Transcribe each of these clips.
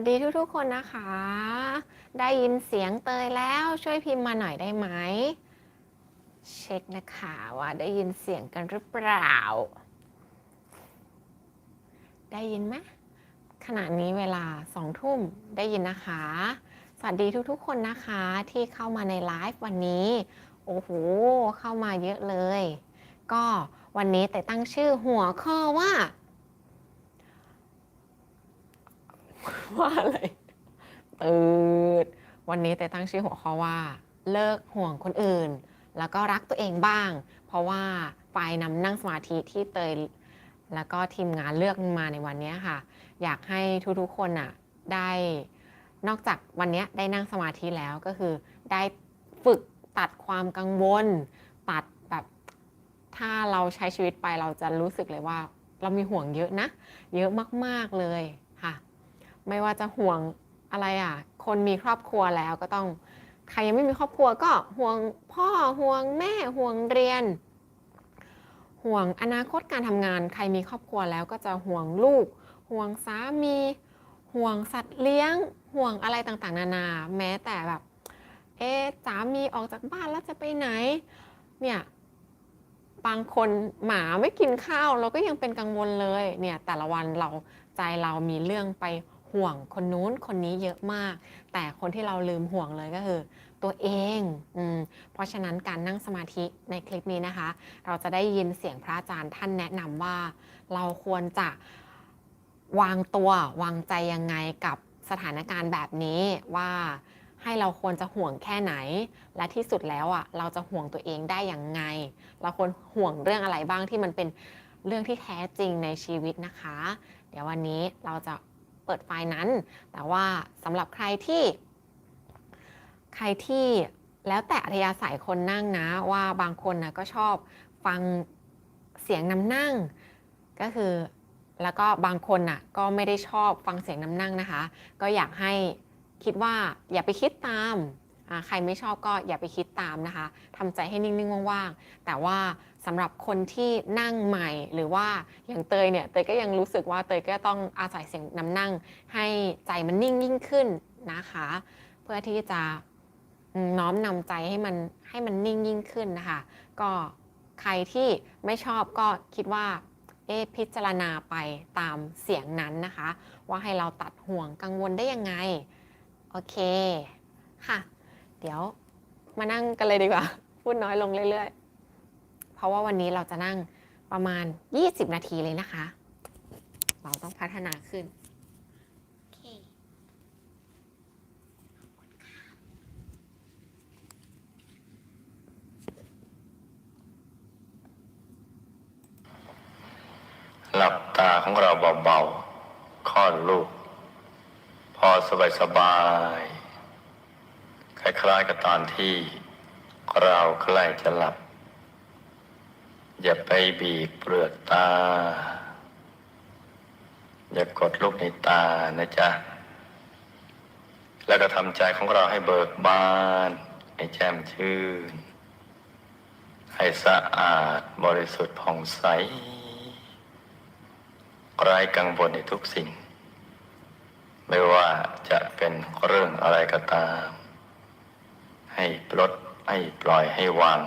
วัสดีทุกๆคนนะคะ ได้ยินเสียงเตยแล้วช่วยพิมพ์มาหน่อยได้ไหม เช็คนะคะว่าได้ยินเสียงกันหรือเปล่า ได้ยินไหมขณะนี้เวลาสองทุ่มได้ยินนะคะ สวัสดีทุกๆคนนะคะที่เข้ามาในไลฟ์วันนี้ โอ้โห เข้ามาเยอะเลย ก็วันนี้แต่ตั้งชื่อหัวข้อว่า ว่าอะไรตื่นวันนี้แต่ตั้งชื่อหัวข้อว่า เลิกห่วงคนอื่น แล้วก็รักตัวเองบ้าง เพราะว่าฝ่ายนำนั่งสมาธิที่เตย แล้วก็ทีมงานเลือกมาในวันนี้ค่ะ อยากให้ทุกๆคนอะได้นอกจากวันนี้ได้นั่งสมาธิแล้วก็คือ ได้ฝึกตัดความกังวล ตัดแบบถ้าเราใช้ชีวิตไปเราจะรู้สึกเลยว่า เรามีห่วงเยอะนะ เยอะมากๆเลย ไม่ว่าจะห่วงอะไรอะ คนมีครอบครัวแล้วก็ต้อง ใครยังไม่มีครอบครัวก็ห่วงพ่อห่วงแม่ห่วงเรียน ห่วงอนาคตการทำงาน ใครมีครอบครัวแล้วก็จะห่วงลูก ห่วงสามี ห่วงสัตว์เลี้ยง ห่วงอะไรต่างๆ นานา แม้แต่แบบ เอ๊สามีออกจากบ้านแล้วจะไปไหน เนี่ยบางคนหมาไม่กินข้าวเราก็ยังเป็นกังวลเลยเนี่ยแต่ละวันเราใจเรามีเรื่องไป ห่วงคนนู้นคนนี้เยอะมาก แต่คนที่เราลืมห่วงเลยก็คือ ตัวเองอเพราะฉะนั้นการนั่งสมาธิในคลิปนี้นะคะ เราจะได้ยินเสียงพระอาจารย์ท่านแนะนำว่า เราควรจะวางตัววางใจยังไงกับสถานการณ์แบบนี้ว่าให้เราควรจะห่วงแค่ไหน และที่สุดแล้วอะเราจะห่วงตัวเองได้อย่างไง เราควรห่วงเรื่องอะไรบ้างที่มันเป็นเรื่องที่แท้จริงในชีวิตนะคะ เดี๋ยววันนี้เราจะ ปิดไฟล์นั้น แต่ว่าสำหรับใครที่ ใครที่แล้วแต่อัธยาศัยคนนั่งนะว่าบางคนนะก็ชอบฟังเสียงนำนั่ง ก็คือแล้วก็บางคนน่ะก็ไม่ได้ชอบฟังเสียงนำนั่งนะคะ ก็อยากให้คิดว่าอย่าไปคิดตาม ใครไม่ชอบก็อย่าไปคิดตามนะคะทำใจให้นิ่งๆว่างๆ แต่ว่าสำหรับคนที่นั่งใหม่หรือว่าอย่างเตยเนี่ยเตยก็ยังรู้สึกว่าเตยก็ต้องอาศัยเสียงนำนั่ง ให้ใจมันนิ่งยิ่งขึ้นนะคะ เพื่อที่จะน้อมนำใจให้มันให้มันนิ่งยิ่งขึ้นนะคะ ก็ใครที่ไม่ชอบก็คิดว่าเอะพิจารณาไปตามเสียงนั้นนะคะ ว่าให้เราตัดห่วงกังวลได้ยังไง โอเค ค่ะ เดี๋ยวมานั่งกันเลยดีกว่า พูดน้อยลงเรื่อยๆ เพราะว่าวันนี้เราจะนั่งประมาณ 20 นาทีเลยนะคะ เราต้องพัฒนาขึ้นหลับตาของเราเบาๆคลอดลูก พอสบายๆ คล้ายกับตอนที่เราใกล้จะหลับ อย่าไปบีบเปลือกตา อย่ากดลูกในตานะจ๊ะ แล้วก็ทำใจของเราให้เบิกบาน ให้แจ่มชื่น ให้สะอาดบริสุทธิ์ผ่องใสไร้กังวลในทุกสิ่ง ไม่ว่าจะเป็นเรื่องอะไรก็ตาม ให้ปลดให้ปล่อยให้วาง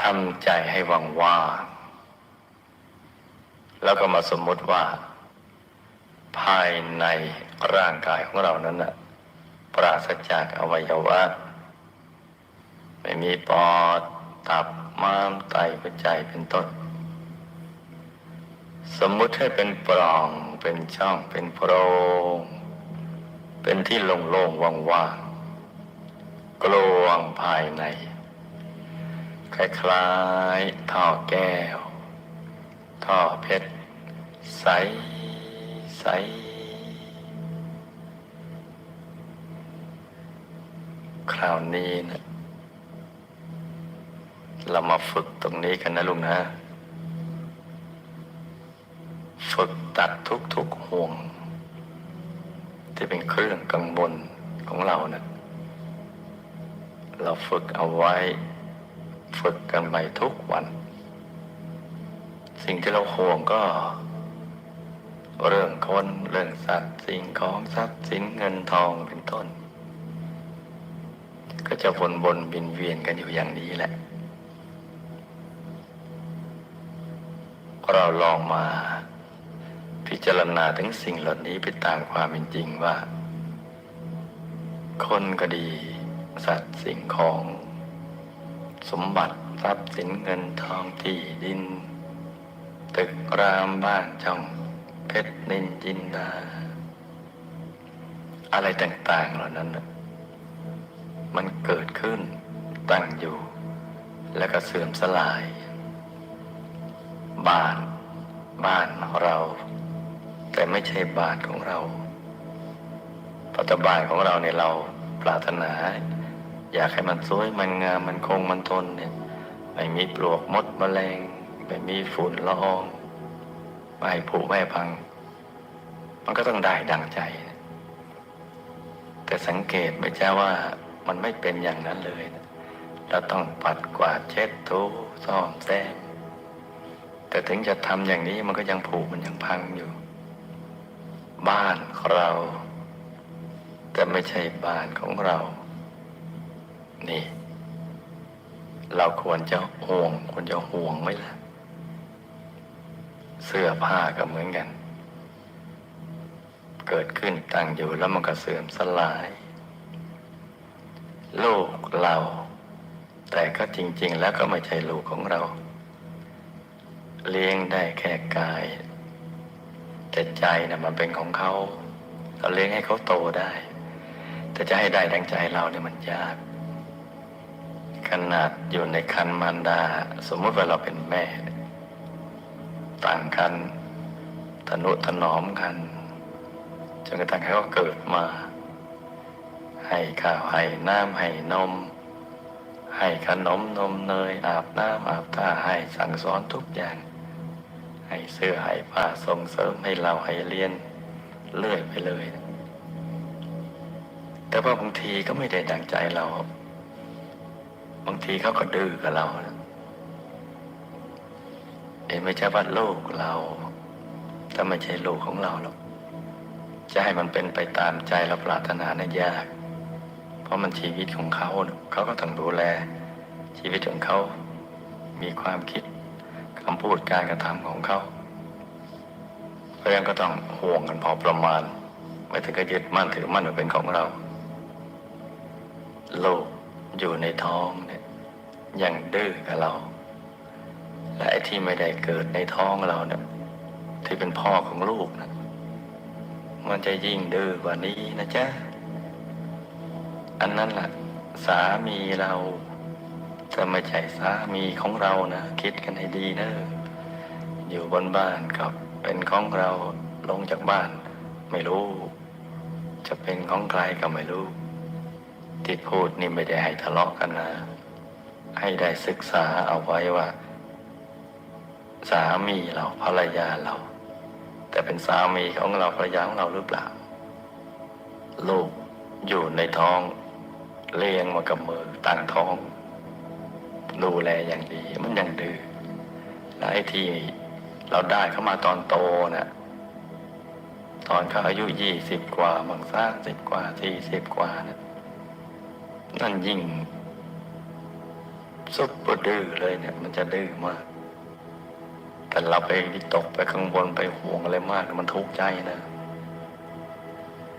ทำใจให้ว่างว่างแล้วก็มาสมมติว่า ภายในร่างกายของเรานั้นนะปราศจากอวัยวะ ไม่มีปอด ตับม้ามไตหัวใจเป็นต้น สมมุติให้เป็นปล่อง เป็นช่อง เป็นโพรง เป็นที่โล่งๆว่างๆ กลวงภายใน คล้ายๆท่อแก้ว ท่อเพชร ใสใสคราวนี้นะ เรามาฝึกตรงนี้กันนะลุงนะ ฝึกตัดทุกๆห่วง ที่เป็นเครื่องกังวลของเรานะ่ะ เราฝึกเอาไว้ ฝึกกันไปทุกวัน สิ่งที่เราห่วงก็ เรื่องคนเรื่องสัตว์ สิ่งของทรัพย์สินเงินทองเป็นต้น ก็จะวนบนบินเวียนกันอยู่อย่างนี้แหละ เราลองมาพิจารณาถึงสิ่งเหล่านี้ไปตามความเป็นจริงว่า คนก็ดี สัตว์สิ่งของ สมบัติทรัพย์สินเงินทองที่ดิน ตึกรามบ้านช่องเพชรนินจินดา อะไรต่างๆเหล่านั้น มันเกิดขึ้นตั้งอยู่ แล้วก็เสื่อมสลาย บ้านบ้านของเรา แต่ไม่ใช่บ้านของเราปัจจุบันของเราเนี่ยเราปรารถนา อยากให้มันสวยมันงามมันคงมันทนเนี่ยไม่มีปลวกมดแมลงไม่มีฝุ่นละอองไม่ผุไม่พัง มันก็ต้องได้ดังใจ แต่สังเกตไหมจ้าว่ามันไม่เป็นอย่างนั้นเลยนะเราต้องปัดกวาดเช็ดถูซ่อมแซมแต่ถึงจะทำอย่างนี้มันก็ยังผุมันยังพังอยู่ บ้านของเรา แต่ไม่ใช่บ้านของเรา นี่ เราควรจะห่วงควรจะห่วงไหมล่ะ เสื้อผ้าก็เหมือนกัน เกิดขึ้นตั้งอยู่แล้วมันก็เสื่อมสลาย ลูกเรา แต่ก็จริง ๆ แล้วก็ไม่ใช่ลูกของเรา เลี้ยงได้แค่กาย แต่ใจนะมันเป็นของเขาเราเลี้ยงให้เขาโตได้ แต่จะให้ได้ดังใจเราเนี่ยมันยาก ขนาดอยู่ในคันมารดา สมมติว่าเราเป็นแม่ ต่างกันทนุถนอมกันจนกระทั่งเขาเกิดมา ให้ข้าวให้น้ำให้นม ให้ขนมนมเนยอาบน้ำอาบท่าให้สั่งสอนทุกอย่าง ให้เสื้อให้ผ้าส่งเสริมให้เราให้เรียนเรื่อยไปเลย แต่ว่าบางทีก็ไม่ได้ดังใจเรา บางทีเขาก็ดื้อกับเราเห็นไม่ใช่ว่าลูกเราแต่ไม่ใช่ลูกของเราหรอกจะให้มันเป็นไปตามใจเราปรารถนานะยาก เพราะมันชีวิตของเขาเขาก็ต้องดูแล ชีวิตของเขามีความคิดคำพูดการกระทำของเขาเพราะฉะนั้นก็ต้องห่วงกันพอประมาณ ไม่ถึงกับยึดมั่นถือมั่นว่าเป็นของเรา โลก อยู่ในท้องเนี่ยยังดื้อกับเรา และไอ้ที่ไม่ได้เกิดในท้องเราเนี่ยที่เป็นพ่อของลูกนะมันจะยิ่งดื้อกว่านี้นะจ๊ะ อันนั้นแหละสามีเราจะไม่ใช่สามีของเรานะคิดกันให้ดีนะอยู่บนบ้านกับเป็นของเราลงจากบ้าน ไม่รู้ จะเป็นของใครก็ไม่รู้ ที่พูดนี่ไม่ได้ให้ทะเลาะกันนะ ให้ได้ศึกษาเอาไว้ว่า สามีเราภรรยาเรา แต่เป็นสามีของเราภรรยาของเราหรือเปล่า ลูกอยู่ในท้องเลี้ยงมากับมือตั้งท้อง ดูแลอย่างดีมันยังดื้อและไอ้ที่เราได้เข้ามาตอนโตน่ะตอนเขาอายุยี่สิบกว่าบางสามสิบกว่าสี่สิบกว่านะ นั่นยิ่งซุปเปอร์ดื้อเลยเนี่ย มันจะดื้อมาก แต่เราไปตกไปข้างบนไปห่วงอะไรมาก มันทุกข์ใจนะ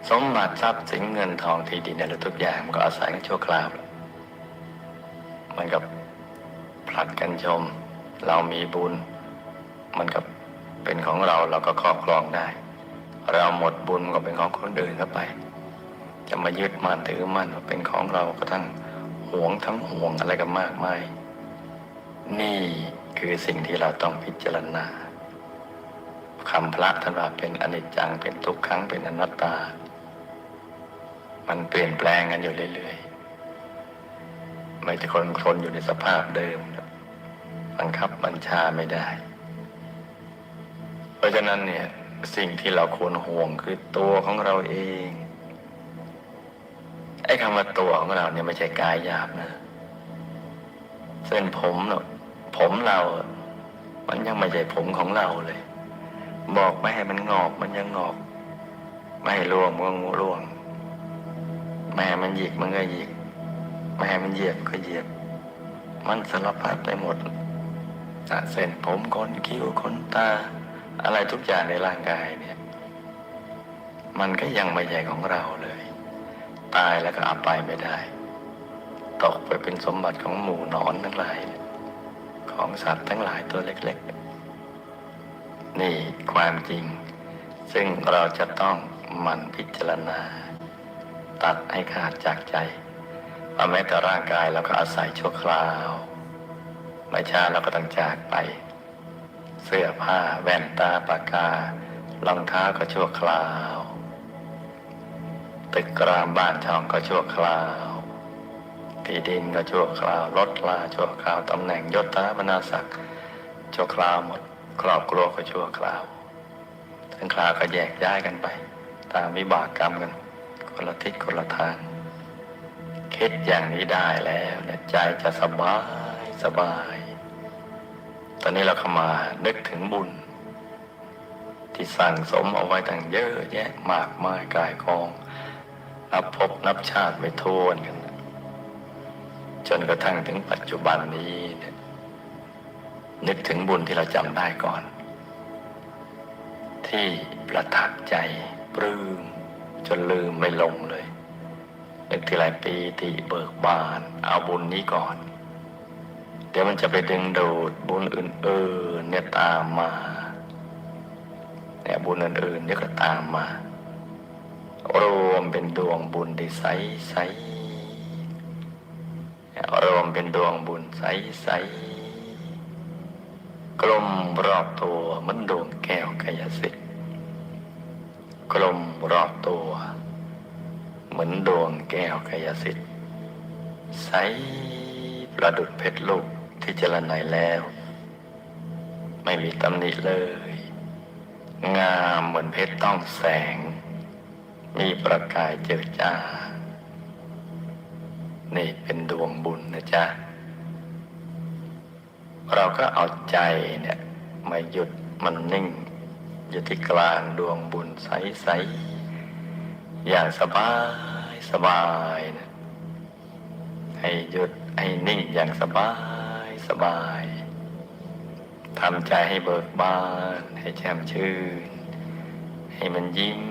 สมบัติทรัพย์สินเงินทองที่ดินอะไรทุกอย่างมันก็อาศัยกันชั่วคราวมันกับผลัดกันชม เรามีบุญ มันก็เป็นของเราเราก็ครอบครองได้ เราหมดบุญก็เป็นของคนอื่นเข้าไป จะมายึดมั่นถือมั่นว่าเป็นของเราก็ทั้งหวงทั้งห่วงอะไรกันมากมาย นี่คือสิ่งที่เราต้องพิจารณาคำพระท่านว่าเป็นอนิจจังเป็นทุกขังเป็นอนัตตา มันเปลี่ยนแปลงกันอยู่เรื่อยๆ ไม่ใช่คนทนอยู่ในสภาพเดิม บังคับบัญชาไม่ได้ เพราะฉะนั้นเนี่ยสิ่งที่เราควรห่วงคือตัวของเราเอง ไอ้คำว่าตัวของเราเนี่ยไม่ใช่กายหยาบนะเส้นผมเนาะผมเรา มันยังไม่ใช่ผมของเราเลย บอกไม่ให้มันงอกมันยังงอก ไม่ให้ร่วงมันก็ร่วงไม่ให้มันหยิกมันก็หยิกไม่ให้มันเหยียบก็เหยียบ มันสารพัดไปหมดเส้นผมขนคิ้วขนตา อะไรทุกอย่างในร่างกายเนี่ย มันก็ยังไม่ใช่ของเราเลย ตายแล้วก็เอาไปไม่ได้ ตกไปเป็นสมบัติของหมู่นอนทั้งหลาย ของสัตว์ทั้งหลายตัวเล็ก ๆ นี่ความจริง ซึ่งเราจะต้องหมันพิจารณา ตัดให้ขาดจากใจว่าแม้แต่ร่างกายเราก็อาศัยชั่วคราวไม่ช้าเราก็ต้องจากไป เสื้อผ้าแว่นตาปากการองเท้าก็ชั่วคราว ตึกรามบ้านช่องก็ชั่วคราวที่ดินก็ชั่วคราวรถลาชั่วคราวตำแหน่งยศถาบรรดาศักดิ์ชั่วคราวหมด ครอบครัวก็ชั่วคราวทั้งคราวก็แยกย้ายกันไป ตามวิบากกรรมกันคนละทิศคนละทางคิดอย่างนี้ได้แล้วเนี่ยใจจะสบายสบาย ตอนนี้เราเข้ามานึกถึงบุญ ที่สั่งสมเอาไว้ตั้งเยอะแยะมากมายกายกอง นับพบนับชาติไม่ทวนกัน จนกระทั่งถึงปัจจุบันนี้นึกถึงบุญที่เราจำได้ก่อน ที่ประทับใจปลื้มจนลืมไม่ลงเลย นึกทีไรปีติเบิกบาน เอาบุญนี้ก่อน เดี๋ยวมันจะไปดึงดูดบุญอื่นๆเนี่ยตามมาเนี่ยบุญอื่นๆเนี่ยก็ตามมา รวมเป็นดวงบุญที่ใสใสรวมเป็นดวงบุญใสใสกลมรอบตัวเหมันดวงแก้วกายสิทธิ์กลมรอบตัวเหมือนดวงแก้วกายสิทธิ์ใสประดุดเพชรลูกที่เจริญไนแล้ว ไม่มีตำหนิเลย งามเหมือนเพชรต้องแสง มีประกายเจิดจ้า นี่เป็นดวงบุญนะจ๊ะ เราก็เอาใจเนี่ยมาหยุดมันนิ่ง อยู่ที่กลางดวงบุญใส ๆ อย่างสบายสบายนะให้หยุดให้นิ่งอย่างสบายสบายทำใจให้เบิกบาน ให้แจ่มชื่น ให้มันยิ้ม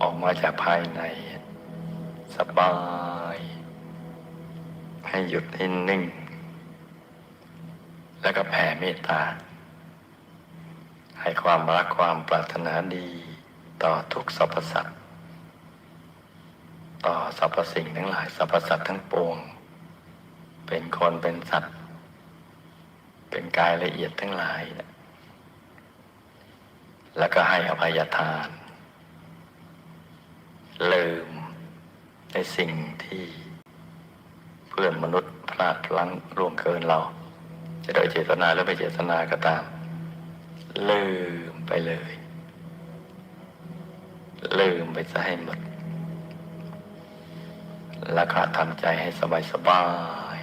ออกมาจากภายใน สบาย ให้หยุดให้นิ่ง แล้วก็แผ่เมตตา ให้ความรักความปรารถนาดีต่อทุกสรรพสัตว์ต่อสรรพสิ่งทั้งหลายสรรพสัตว์ทั้งปวง เป็นคนเป็นสัตว์ เป็นกายละเอียดทั้งหลาย แล้วก็ให้อภัยทาน ลืมในสิ่งที่เพื่อนมนุษย์พลาดพลั้งล่วงเกินเรา จะโดยเจตนาหรือไม่เจตนาก็ตาม ลืมไปเลย ลืมไปซะให้หมด แล้วก็ทำใจให้สบายสบาย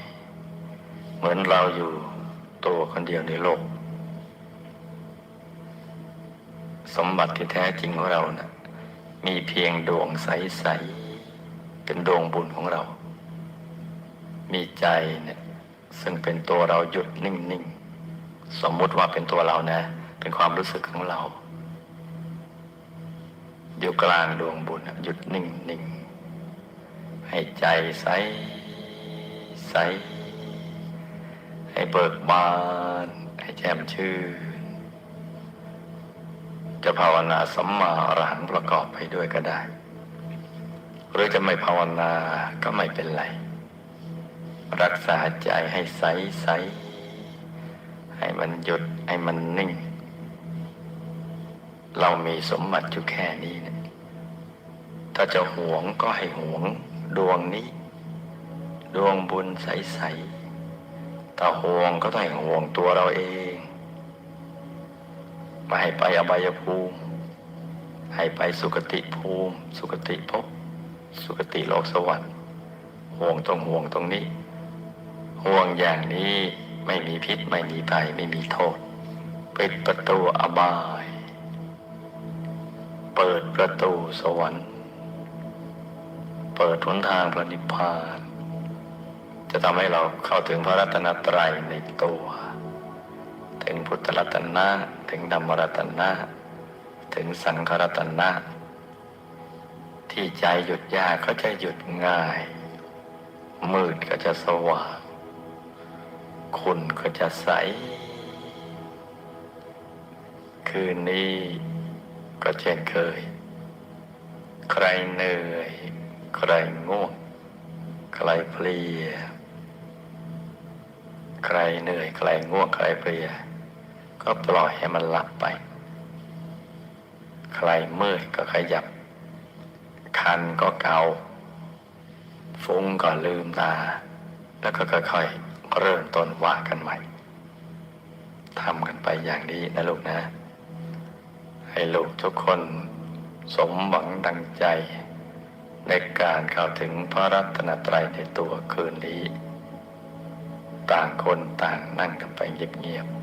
ๆเหมือนเราอยู่ตัวคนเดียวในโลก สมบัติที่แท้จริงของเรานะ่ะ มีเพียงดวงใส ๆ เป็นดวงบุญของเรา มีใจเนี่ยซึ่งเป็นตัวเราหยุดนิ่ง ๆ สมมุติว่าเป็นตัวเรานะ เป็นความรู้สึกของเรา อยู่กลางดวงบุญหยุดนิ่ง ๆ ให้ใจใส ใส ให้เบิกบาน ให้แจ่มชื่น จะภาวนาสัมมาอรหังประกอบไปด้วยก็ได้ หรือจะไม่ภาวนาก็ไม่เป็นไร รักษาใจให้ใสใสให้มันหยุดให้มันนิ่ง เรามีสมบัติอยู่แค่นี้นะถ้าจะหวงก็ให้หวงดวงนี้ ดวงบุญใสใสถ้าห่วงก็ต้องห่วงตัวเราเอง ไม่ให้ไปอบายภูมิ ให้ไปสุคติภูมิ สุคติภพสุคติโลกสวรรค์ ห่วงตรงห่วงตรงนี้ ห่วงอย่างนี้ไม่มีพิษไม่มีภัยไม่มีโทษ ปิดประตูอบาย เปิดประตูสวรรค์ เปิดหนทางพระนิพพาน จะทำให้เราเข้าถึงพระรัตนตรัยในตัว ถึงพุทธรัตนะ ถึงธรรมรัตนะ ถึงสังฆรัตนะ ที่ใจหยุดยากก็จะหยุดง่าย มืดก็จะสว่างคุณก็จะใส คืนนี้ก็เช่นเคย ใครเหนื่อย ใครง่วง ใครเพลีย ใครเหนื่อย ใครง่วง ใครเพลีย ก็ปล่อยให้มันหลับไป ใครเมื่อยก็ขยับ คันก็เกา ฟุ้งก็ลืมตา แล้วก็ค่อยๆเริ่มต้นว่ากันใหม่ทำกันไปอย่างนี้นะลูกนะ ให้ลูกทุกคนสมหวังดังใจ ในการเข้าถึงพระรัตนตรัยในตัวคืนนี้ ต่างคนต่างนั่งกันไปเงียบๆ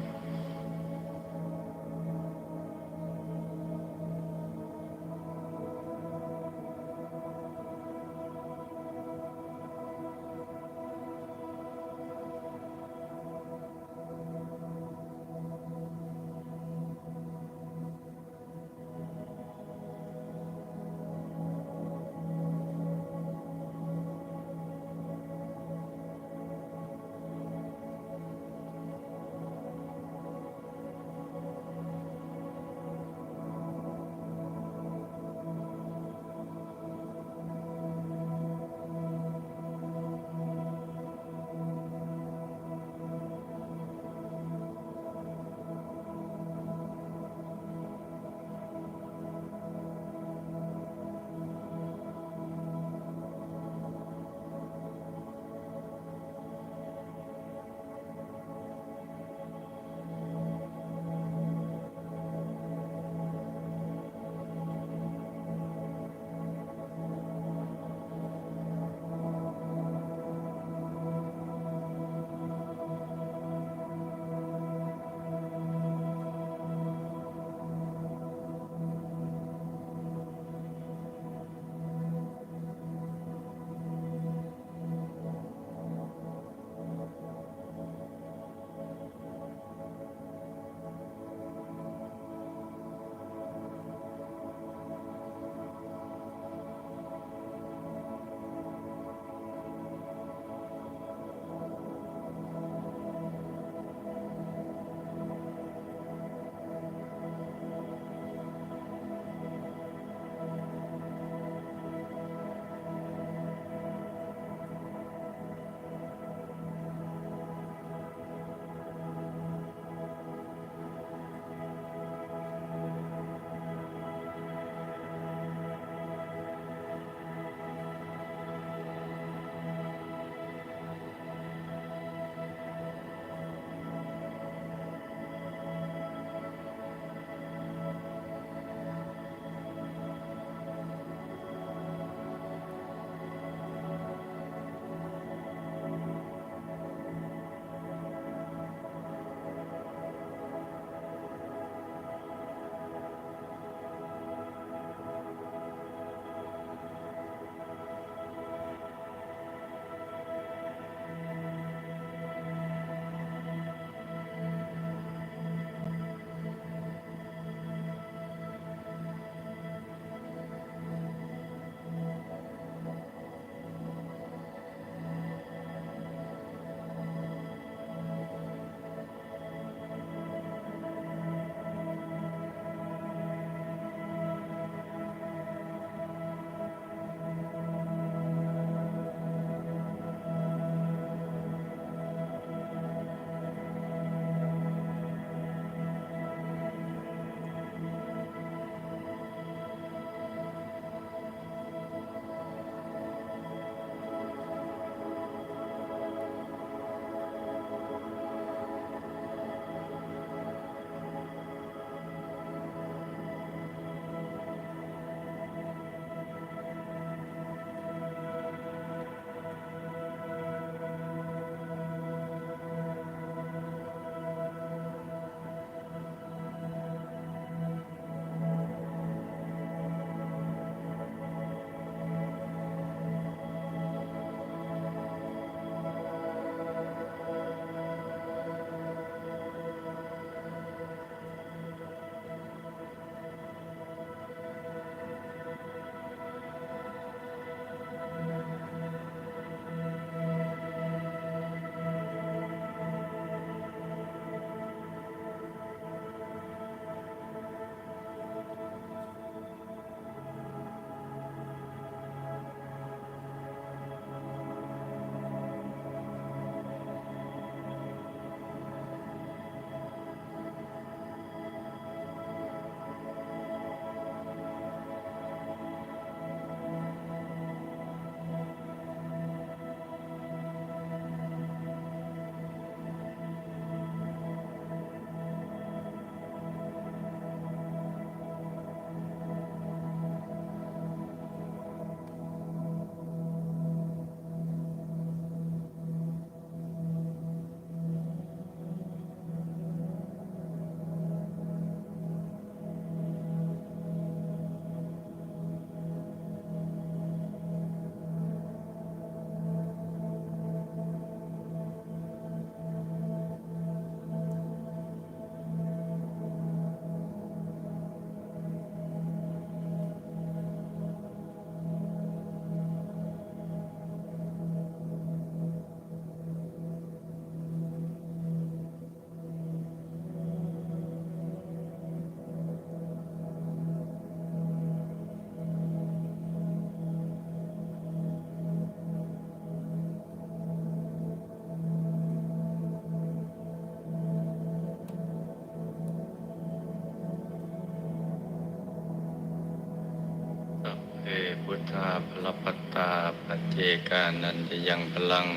พุทธาพลปัตตาปัจเจกานันจะยังพลัง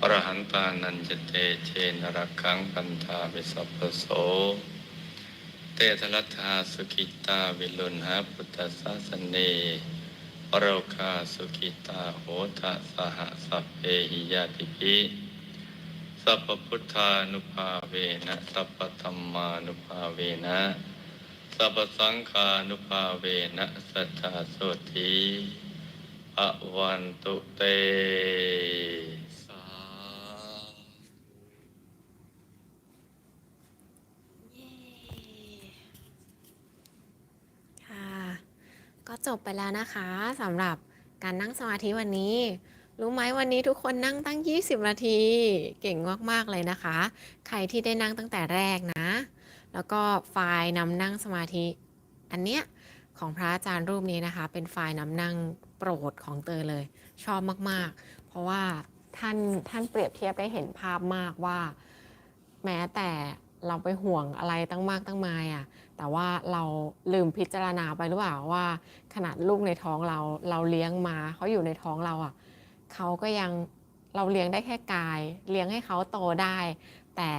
อรหันตานันจะเตเชนรักขังปันธาวิสัพพโส เตทลัทธาสุขิตาวิลุณหาพุทธศาสเนปโรคาสุขิตาโหทะสหสัพเพหิยาติภิสัพพพุทธานุภาเวนะสัพพธรรมานุภาเวนะ สัพสังฆานุภาเวนะสัทธาโสธีอวันตุเตสาค่ะ ก็จบไปแล้วนะคะสำหรับการนั่งสมาธิวันนี้ รู้ไหมวันนี้ทุกคนนั่งตั้ง 20 นาที เก่งมาก ๆ เลยนะคะ ใครที่ได้นั่งตั้งแต่แรกนะ แล้วก็ไฟล์นำนั่งสมาธิ อันเนี้ยของพระอาจารย์รูปนี้นะคะ เป็นไฟล์นำนั่งโปรดของเตยเลย ชอบมากๆ เพราะว่าท่านท่านเปรียบเทียบได้เห็นภาพมากว่า แม้แต่เราไปห่วงอะไรตั้งมากตั้งมายอะแต่ว่าเราลืมพิจารณาไปหรือเปล่าว่า ขนาดลูกในท้องเราเราเลี้ยงมาเขาอยู่ในท้องเราอะเขาก็ยังเราเลี้ยงได้แค่กาย เลี้ยงให้เขาโตได้ แต่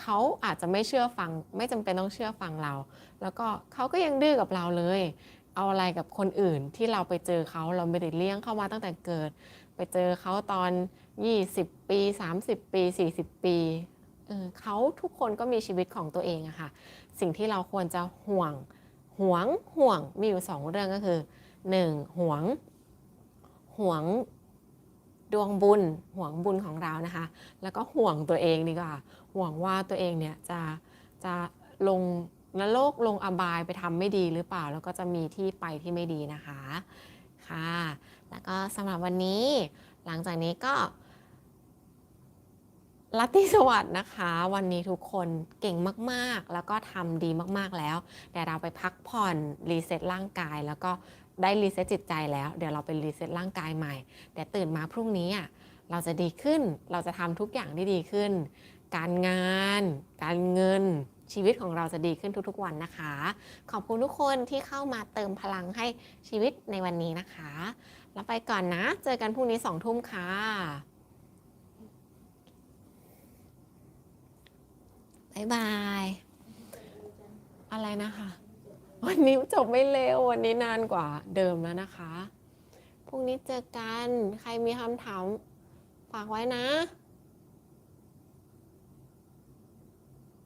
เขาอาจจะไม่เชื่อฟัง ไม่จำเป็นต้องเชื่อฟังเรา แล้วก็เขาก็ยังดื้อกับเราเลย เอาอะไรกับคนอื่นที่เราไปเจอเขาเราไม่ได้เลี้ยงเข้ามาตั้งแต่เกิด ไปเจอเขาตอน 20 ปี 30 ปี 40 ปีเออเขาทุกคนก็มีชีวิตของตัวเองอะค่ะ สิ่งที่เราควรจะห่วงหวงห่วงมีอยู่สองเรื่องก็คือ 1. ห่วงห่วงดวงบุญห่วงบุญของเรานะคะ แล้วก็ห่วงตัวเองดีกว่า ห่วงว่าตัวเองเนี่ยจะจะลงนรกลงอบายไปทำไม่ดีหรือเปล่า แล้วก็จะมีที่ไปที่ไม่ดีนะคะค่ะ แล้วก็สำหรับวันนี้ หลังจากนี้ก็ลัทธิสวัสดิ์นะคะ วันนี้ทุกคนเก่งมาก ๆ แล้วก็ทำดีมากๆแล้ว เดี๋ยวเราไปพักผ่อนรีเซ็ตร่างกาย แล้วก็ได้รีเซ็ตจิตใจแล้ว เดี๋ยวเราไปรีเซ็ตร่างกายใหม่ แต่ตื่นมาพรุ่งนี้อะเราจะดีขึ้น เราจะทำทุกอย่างได้ดีขึ้น การงาน การเงิน ชีวิตของเราจะดีขึ้นทุกๆวันนะคะ ขอบคุณทุกคนที่เข้ามาเติมพลังให้ชีวิตในวันนี้นะคะ แล้วไปก่อนนะ เจอกันพรุ่งนี้สองทุ่มค่ะบ๊ายบาย อะไรนะคะ วันนี้จบไม่เร็ว วันนี้นานกว่าเดิมแล้วนะคะ พรุ่งนี้เจอกัน ใครมีคำถามฝากไว้นะ